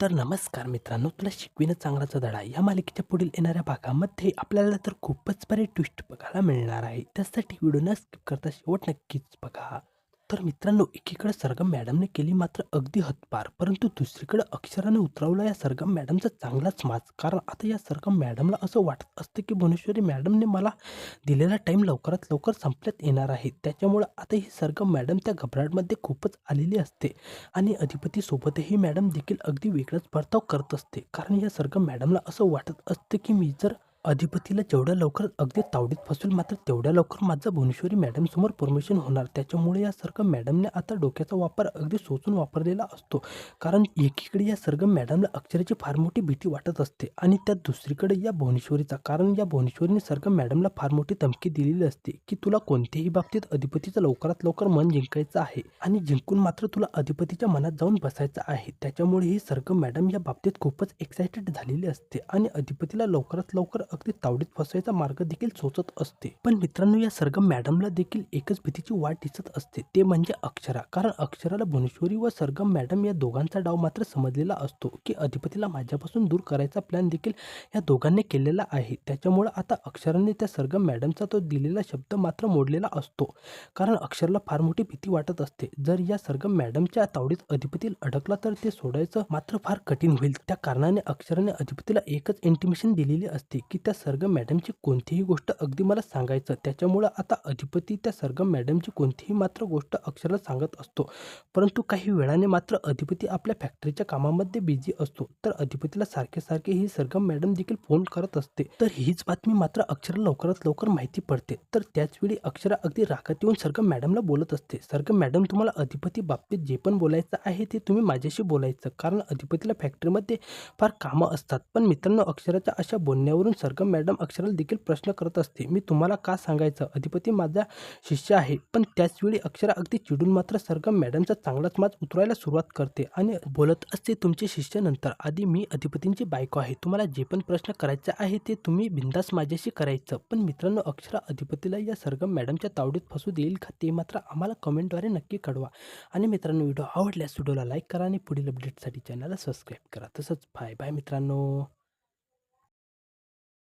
तर नमस्कार मित्रांनो तुला शिकविणं चांगलाचा धडा. या मालिकेच्या पुढील येणाऱ्या भागामध्ये आपल्याला तर खूपच बरे ट्विस्ट बघायला मिळणार आहे. त्यासाठी व्हिडिओ न स्किप करता शेवट नक्कीच बघा. तर मित्रांनो एकीकडे सरगम मॅडमने केली मात्र अगदी हतपार परंतु दुसरीकडे अक्षराने उतरवला या सरगम मॅडमचा चांगलाच माज. कारण आता या सरगम मॅडमला असं वाटत असतं की भुवनेश्वरी मॅडमने मला दिलेला टाईम लवकरात लवकर संपल्यात येणार आहे. त्याच्यामुळं आता ही सरगम मॅडम त्या घबराटमध्ये खूपच आलेली असते आणि अधिपतीसोबतही मॅडम देखील अगदी वेगळाच बर्ताव करत असते. कारण या सरगम मॅडमला असं वाटत असतं की मी जर अधिपतीला जेवढ्या लवकर अगदी तावडीत फसवेल मात्र तेवढ्या लवकर माझं भुवनेश्वरी मॅडमसमोर परमिशन होणार. त्याच्यामुळे या सर्ग मॅडमने आता डोक्याचा वापर अगदी सोचून वापरलेला असतो. कारण एकीकडे या सर्ग मॅडमला अक्षराची फार मोठी भीती वाटत असते आणि त्या दुसरीकडे या भुवनेश्वरीचा कारण या भुवनेश्वरीने सर्ग मॅडमला फार मोठी धमकी दिलेली असते की तुला कोणत्याही बाबतीत अधिपतीचं लवकरात लवकर मन जिंकायचं आहे आणि जिंकून मात्र तुला अधिपतीच्या मनात जाऊन बसायचं आहे. त्याच्यामुळे ही सर्ग मॅडम या बाबतीत खूपच एक्सायटेड झालेली असते आणि अधिपतीला लवकरात लवकर अगदी तावडीत फसवायचा मार्ग देखील सोचत असते. पण मित्रांनो या सरगम मॅडमला देखील एकच भीतीची वाट दिसत असते. ते म्हणजे अक्षरा. कारण अक्षराला भुवनेश्वरी व सरगम मॅडम या दोघांचा डाव मात्र समजलेला असतो की अधिपतीला माझ्यापासून दूर करायचा प्लॅन देखील या दोघांनी केलेला आहे. त्याच्यामुळं आता अक्षराने त्या सरगम मॅडमचा तो दिलेला शब्द मात्र मोडलेला असतो. कारण अक्षरला फार मोठी भीती वाटत असते. जर या सरगम मॅडमच्या तावडीत अधिपती अडकला तर ते सोडायचं मात्र फार कठीण होईल. त्या कारणाने अक्षराने अधिपतीला एकच इंटिमेशन दिलेली असते की त्या सरगम मॅडमची कोणतीही गोष्ट अगदी मला सांगायचं त्याच्यामुळं आता अधिपती त्या सरगम मॅडमची कोणतीही मात्र गोष्ट अक्षरला सांगत असतो. परंतु काही वेळाने मात्र अधिपती आपल्या फॅक्टरीच्या कामामध्ये बिझी असतो. तर अधिपतीला सारखे सारखे ही सरगम मॅडम देखील फोन करत असते. तर हीच बातमी मात्र अक्षरा लवकरात लवकर माहिती पडते. तर त्याचवेळी अक्षरा अगदी रागात येऊन सरगम मॅडमला बोलत असते. सरगम मॅडम तुम्हाला अधिपती बाबतीत जे पण बोलायचं आहे ते तुम्ही माझ्याशी बोलायचं. कारण अधिपतीला फॅक्टरीमध्ये फार कामं असतात. पण मित्रांनो अक्षराच्या अशा बोलण्यावरून सरगम मॅडम अक्षराला देखील प्रश्न करत असते. मी तुम्हाला का सांगायचं? अधिपती माझा शिष्य आहे पण त्याचवेळी अक्षरा अगदी चिडून मात्र सरगम मॅडमचा चांगलाच माज उतरायला सुरुवात करते आणि बोलत असते तुमचे शिष्य नंतर. आधी मी अधिपतींची बायको आहे. तुम्हाला जे पण प्रश्न करायचे आहे ते तुम्ही बिंदास माझ्याशी करायचं. पण मित्रांनो अक्षरा अधिपतीला या सरगम मॅडमच्या तावडीत फसू देईल का ते मात्र आम्हाला कमेंटद्वारे नक्की कळवा. आणि मित्रांनो व्हिडिओ आवडल्यास व्हिडिओला लाईक करा आणि पुढील अपडेटसाठी चॅनलला सबस्क्राईब करा. तसंच बाय बाय मित्रांनो.